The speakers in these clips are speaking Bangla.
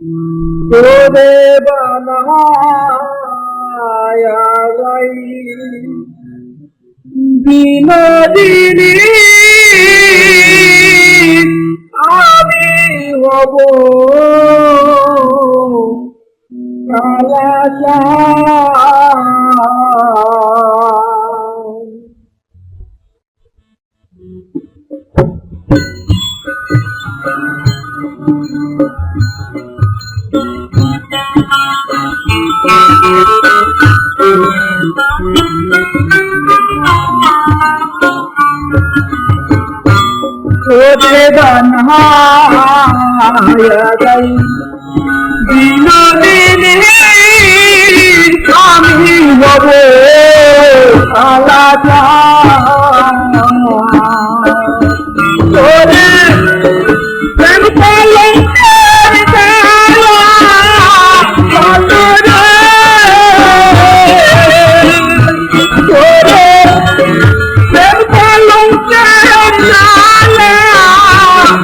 তোরে বানায়া গাই বিনোদিনী আমি হব কালাচার গাই বিনোদিনী আমি হব কালাচার তোরে প্রেম কাতরে তোরে প্রেম কলঙ্কের জ্বালা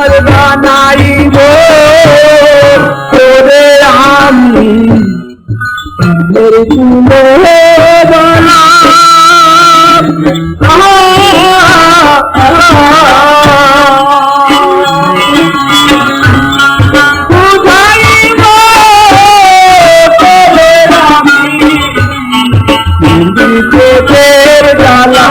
আর বানাইব তোরে আমি মেরে তুলো বানা তোদের জ্বালা।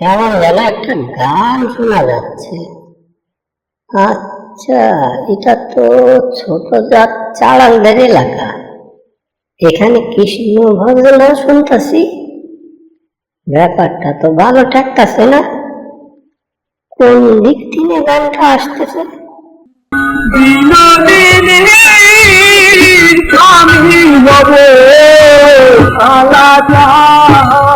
কেমন যেন একটা গান শোনা যাচ্ছে। আচ্ছা এটা তো ছোট জাত চালালদের এলাকা। এখানে কৃষ্ণ ভজনা শুনতেছি। ব্যাপারটা তো ভালো ঠেকতেছে না? কোন দিক থেকে গানটা আসতেছে? আলাদা।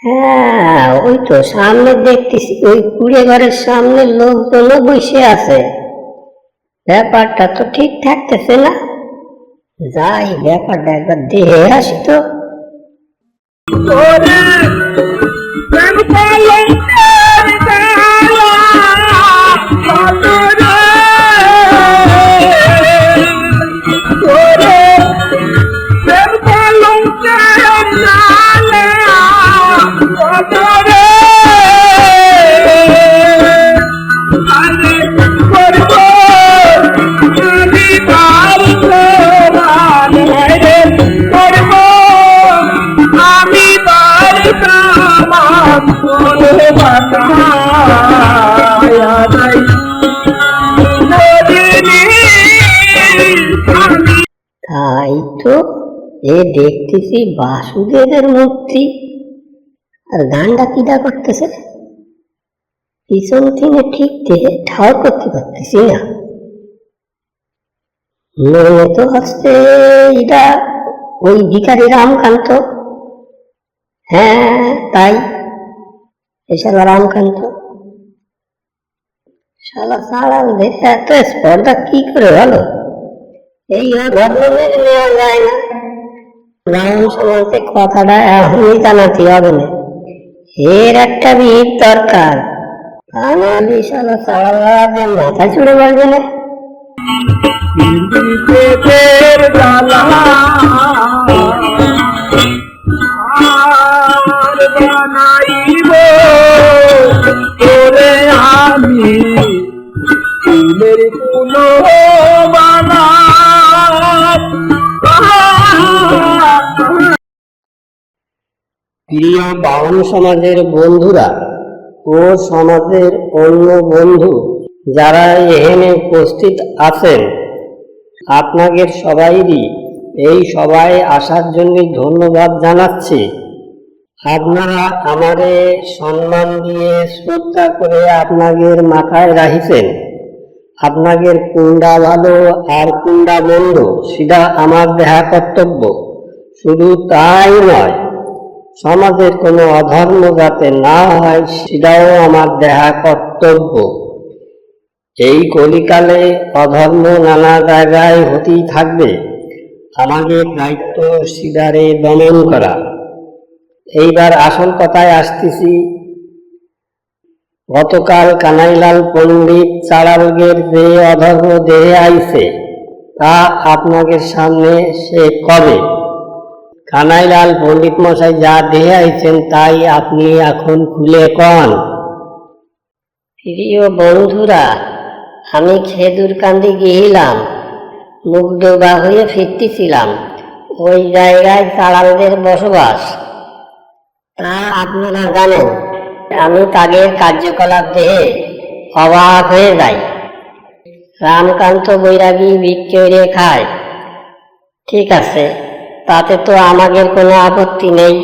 হ্যাঁ ওই তো সামনে দেখতেছি, ওই কুড়ে ঘরের সামনে লোকজনও বসে আছে। ব্যাপারটা তো ঠিক থাকতেছে না। যাই, ব্যাপারটা একবার দেখে আসি তো। তাই তো এ দেখতেছি বাসুদেবের মূর্তি। আর গানটা কিটা করতেছে? পিছন থেকে ঠিক দেখে ঠাও করতে পারতেছি না। মনে তো হচ্ছে এটা ওই ভিখারি রামকান্ত। হ্যাঁ তাই এছাড়া রামকান্ত শালা সালাল দেখে এত স্পর্ধা কি করে হলো? এই নেওয়া যায় না। ব্রাহ্মণ সমাজে কথাটা এখনই জানাতে হবে না। এর একটা বিহিত দরকার। নাহলে শালা চালাবে মাথা চুড়ে বলবে না। বানাইব। তোরে আমি ফুলের প্রিয় বাউন সমাজের বন্ধুরা ও সমাজের অন্য বন্ধু, যারা এখানে উপস্থিত আছেন, আপনাদের সবাইরই এই সবাই আসার জন্য ধন্যবাদ জানাচ্ছি। আপনারা আমারে সম্মান দিয়ে শ্রদ্ধা করে আপনাদের মাথায় রাখিছেন। আপনাদের কুন্ডা ভালো আর কুন্ডা মন্দ, সেটা আমার দেহা কর্তব্য। শুধু তাই নয়, সমাজের কোনো অধর্ম যাতে না হয়, সেটাও আমার দেহা কর্তব্য। এই কলিকালে অধর্ম নানা জায়গায় হতেই থাকবে। আমাদের দায়িত্ব সিদারে দমন করা। এইবার আসল কথায় আসতেছি। গতকাল কানাইলাল পণ্ডিত চারারোগের যে অধর্ম দেহে আইছে, তা আপনাদের সামনে সে কবে? কানাইলাল পণ্ডিত মশাই যা দেহে আইছেন, তাই আপনি এখন খুলে কন। প্রিয় বন্ধুরা, আমি খেদুর কান্দি গিয়েছিলাম মুখ ডোবা হয়ে ফিরতেছিলাম। ওই জায়গায় চালালদের বসবাস। তা আপনারা জানেন আমি তাদের কার্যকলাপ দেখে অবাক হয়ে যাই। রামকান্ত বৈরাগী বিক্রয় খায় ঠিক আছে, তাতে তো আমাদের কোনো আপত্তি নেই।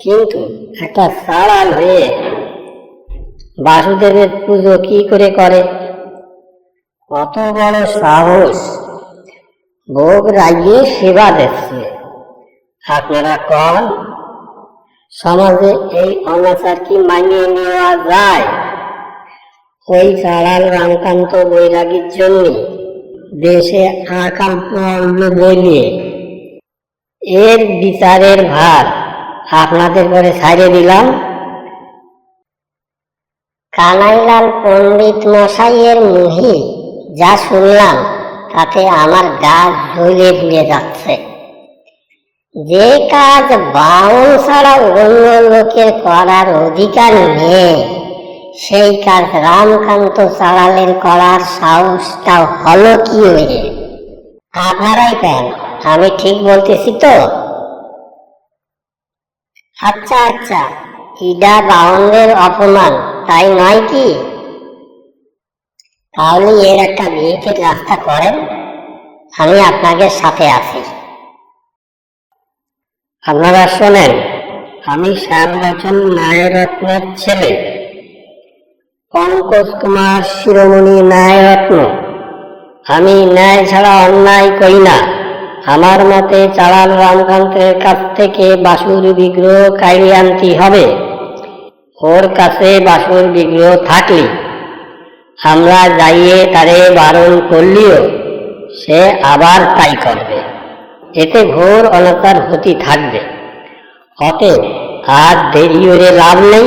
কিন্তু একটা সাড়াল হয়ে বাসুদেবের পুজো কি করে করে? কত বড় সাহস। ভোগ রাগিয়ে সেবা দিচ্ছে। আপনারা কন সমাজে এই অনাচার কি মানিয়ে নেওয়া যায়। ওই সাড়াল রামকান্ত বৈরাগীর জন্য দেশে আকাল বলিয়ে এর বিচারের ভার আপনাদের করে ছাড়িয়ে দিলাম। কানাইলাল পণ্ডিত মশাইয়ের মুহি যা শুনলাম, তাতে আমার গা জ্বলে দিয়ে যাচ্ছে। যে কাজ বাউল ছাড়া অন্য লোকের করার অধিকার নেই, সেই কাজ রামকান্ত চালালের করার সাহসটা হলো কি হয়ে আপনারাই কেন আমি ঠিক বলতেছি তো? আচ্ছা আচ্ছা ইডা বাউন্ডের অপমান, তাই নয় কি? তাহলে এর একটা বিয়েতে রাস্তা করেন, আমি আপনাদের সাথে আছি। আপনারা শোনেন, আমি শ্যামলোচন নায়রত্নের ছেলে। পঙ্কজ কুমার শিরোমণি নায়রত্ন আমি ন্যায় ছাড়া অন্যায় করি না। আমার মতে চালাল রামকান্তের কাছ থেকে বাসুর বিগ্রহ কাইরে আনতে হবে। ওর কাছে বাসুর বিগ্রহ থাকলে। আমরা যাইয়ে তারে বারণ করলিও, সে আবার তাই করবে। এতে ঘোর অনাচার হতে থাকবে। অতএব আর দেরি করে লাভ নেই।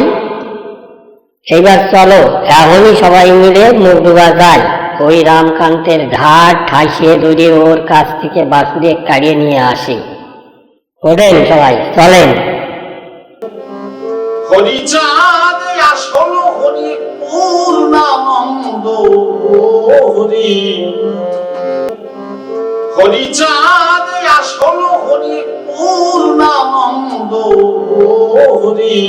এইবার চলো, এখনই সবাই মিলে মুরডুবা যাই ওই রামকান্তের ঘাট ঠাসিয়ে ধরে ওর কাছ থেকে বাসুরে কাড়িয়ে নিয়ে আসি। ওঠেন সবাই, চলেন। হরিচাঁদ, আসল হরি পূর্ণানন্দ হরি। হরিচাঁদ আসল হরি পূর্ণানন্দ হরি।